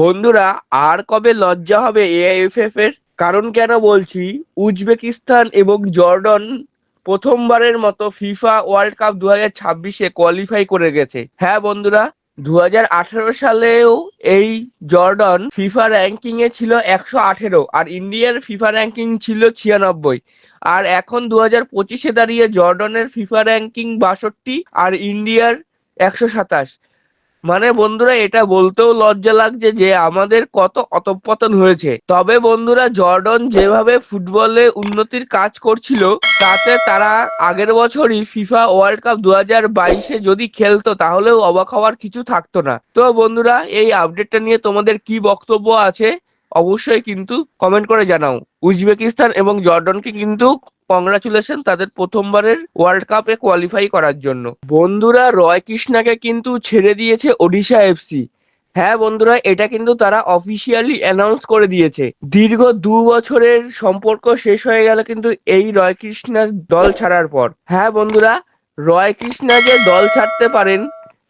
বন্ধুরা, আর কবে লজ্জা হবে এআইএফএফ এর? কারণ কেন বলছি, উজবেকিস্তান এবং জর্ডন প্রথমবারের মতো ফিফা ওয়ার্ল্ড কাপ দু হাজার ছাব্বিশে কোয়ালিফাই করে গেছে। হ্যাঁ বন্ধুরা দু হাজার আঠেরো সালেও এই জর্ডন ফিফা র্যাঙ্কিং এ ছিল একশো আঠেরো আর ইন্ডিয়ার ফিফা র্যাঙ্কিং ছিল ছিয়ানব্বই। আর এখন দু হাজার পঁচিশে দাঁড়িয়ে জর্ডনের ফিফা র্যাঙ্কিং বাষট্টি আর ইন্ডিয়ার একশো সাতাশ। মানে বন্ধুরা, এটা বলতেও লজ্জা লাগছে যে আমাদের কত অতঃপতন হয়েছে। তবে বন্ধুরা, জর্ডন যেভাবে ফুটবলে উন্নতির কাজ করছিল, তাতে তারা আগের বছরই ফিফা ওয়ার্ল্ড কাপ দু হাজার বাইশে যদি খেলতো, তাহলেও অবাক হওয়ার কিছু থাকতো না। তো বন্ধুরা, এই আপডেটটা নিয়ে তোমাদের কি বক্তব্য আছে, অবশ্যই কিন্তু কমেন্ট করে জানাও। উজবেকিস্তান এবং জর্ডনকে কিন্তু কংগ্রাচুলেশন তাদের প্রথমবারের ওয়ার্ল্ড কাপে কোয়ালিফাই করার জন্য। বন্ধুরা, রয় কৃষ্ণাকে কিন্তু ছেড়ে দিয়েছে ওডিশা এফসি হ্যাঁ বন্ধুরা, এটা কিন্তু তারা অফিসিয়ালি অ্যানাউন্স করে দিয়েছে। দীর্ঘ দু বছরের সম্পর্ক শেষ হয়ে গেল কিন্তু এই রয় কৃষ্ণার দল ছাড়ার পর। হ্যাঁ বন্ধুরা, রয় কৃষ্ণা যে দল ছাড়তে পারেন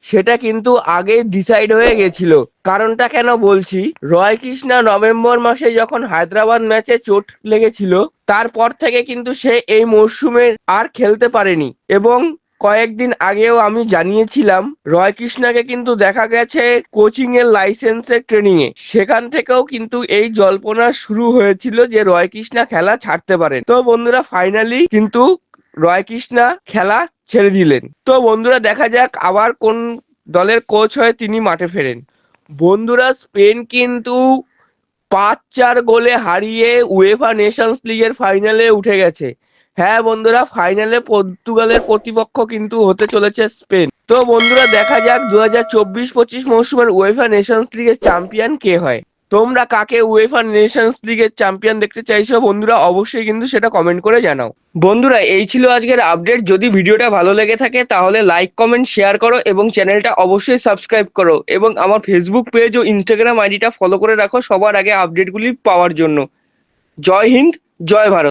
সেটা কিন্তু আগে ডিসাইড হয়ে গেছিল। কারণটা কেন বলছি? রয় কৃষ্ণা নভেম্বর মাসে যখন হায়দ্রাবাদ ম্যাচে চোট লেগেছিল, তারপর থেকে কিন্তু সে এই মরশুমে আর খেলতে পারেনি। এবং কয়েকদিন আগেও আমি জানিয়েছিলাম রয় কৃষ্ণাকে কিন্তু দেখা গেছে কোচিং এর লাইসেন্সের ট্রেনিং এ। সেখান থেকেও কিন্তু এই জল্পনা শুরু হয়েছিল যে রয় কৃষ্ণা খেলা ছাড়তে পারেন। তো বন্ধুরা ফাইনালি কিন্তু রয় কৃষ্ণা খেলা ছেড়ে দিলেন। তো বন্ধুরা, দেখা যাক আবার কোন দলের কোচ হয়ে তিনি মাঠে ফেরেন। বন্ধুরা, স্পেন কিন্তু পাঁচ চার গোলে হারিয়ে উয়েফা নেশনস লিগের ফাইনালে উঠে গেছে। হ্যাঁ বন্ধুরা ফাইনালে পর্তুগালের প্রতিপক্ষ কিন্তু হতে চলেছে স্পেন। তো বন্ধুরা, দেখা যাক দু হাজার চব্বিশ পঁচিশ মৌসুমের উয়েফা নেশনস লিগের চ্যাম্পিয়ন কে হয়। তোমরা কাকে উয়েফা নেশনস লিগের চ্যাম্পিয়ন দেখতে চাইছো বন্ধুরা, অবশ্যই কিন্তু সেটা কমেন্ট করে জানাও। বন্ধুরা, এই ছিল আজকের আপডেট যদি ভিডিওটা ভালো লেগে থাকে, তাহলে লাইক কমেন্ট শেয়ার করো এবং চ্যানেলটা অবশ্যই সাবস্ক্রাইব করো এবং আমার ফেসবুক পেজ ও ইনস্টাগ্রাম আইডিটা ফলো করে রাখো সবার আগে আপডেটগুলি পাওয়ার জন্য। জয় হিন্দ, জয় ভারত।